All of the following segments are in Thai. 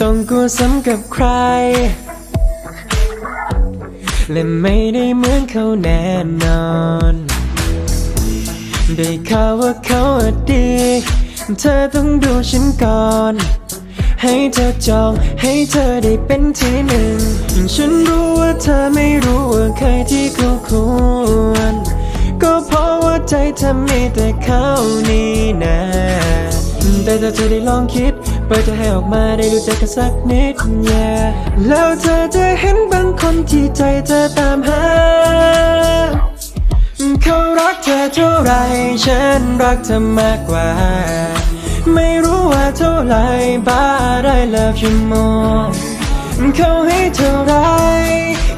ต้องกลัวซ้ำกับใคร และไม่ได้เหมือนเขาแน่นอน ได้ข่าวว่าเขาอดี เธอต้องดูฉันก่อน ให้เธอจองให้เธอได้เป็นที่หนึ่ง ฉันรู้ว่าเธอไม่รู้ว่าใครที่คู่ควร ก็เพราะว่าใจเธอมีแต่เขานี่นะ แต่ถ้าเธอได้ลองคิดเปิดใจให้ออกมาได้รู้จักกันสักนิด yeah แล้วเธอจะเห็นบางคนที่ใจเธอตามหา เขารักเธอเท่าไร ฉันรักเธอมากกว่า ไม่รู้ว่าเท่าไรบ้าได้ love you more เขาให้เท่าไร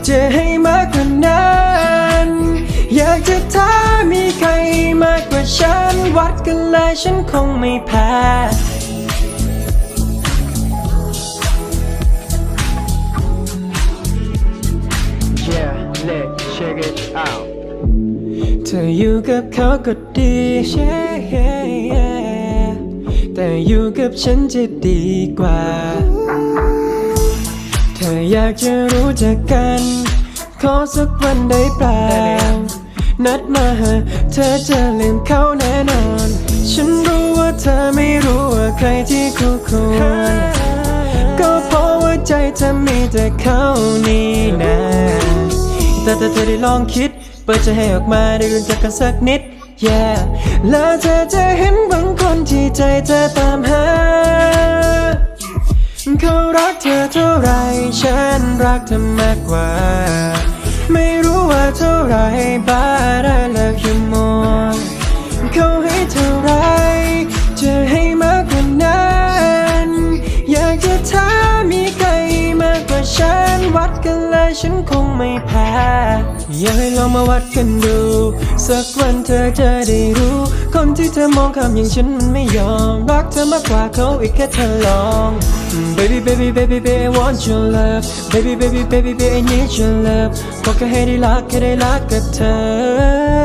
จะให้ ดกันเลยฉันคงไม่แพ้เธออยู่กับเขาก็ดีใช่แต่อยู่กับฉันจะดีกว่า เธออยากจะรู้จักกัน ขอสักวันได้เปล่านัดมาหาเธอจะลืมเขาแน่ ฉันรู้ว่าเธอไม่รู้ว่าใครที่คู่ควรก็เพราะว่าใจเธอมีแต่เขานี่นะแต่ถ้าเธอได้ลองคิด เปิดใจให้ออกมาได้รู้จักกันสักนิด yeah แล้วเธอจะเห็นบางคนที่ใจเธอตามหาเขารักเธอเท่าไร ฉันรักเธอมากกว่า ไม่รู้ว่าเท่าไรบ้าได้ love you more ฉันคงไม่แพ้ อยากให้ลองมาวัดกันดู สักวันเธอจะได้รู้ คนที่เธอมองข้ามอย่างฉันมันไม่ยอม รักเธอมากกว่าเขาอีกแค่เธอลอง Baby baby baby baby I want your love Baby baby baby baby I need your love ขอแค่ให้ได้รักแค่ได้รักกับเธอ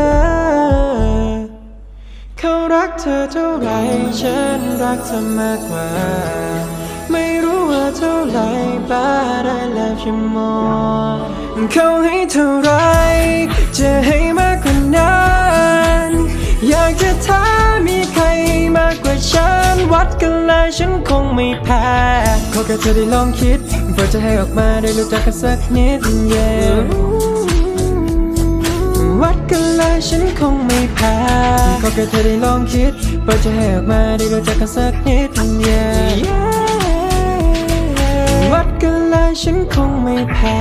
เขารักเธอเท่าไรฉันรักเธอมากกว่า เท่าไรบ้าได้ love you more เขาให้เท่าไร จะให้มากกว่านั้น อยากจะท้ามมีใครมากกว่าฉัน วัดกันเลยฉันคงไม่แพ้ขอแค่เธอได้ลองคิดเปิดใจให้ออกมาได้รู้จักกันสักนิด yeah วัดกันเลยฉันคงไม่แพ้ขอแค่เธอได้ลองคิดเปิดใจให้ออกมาได้รู้จักกันสักนิด yeah ฉันคงไม่แพ้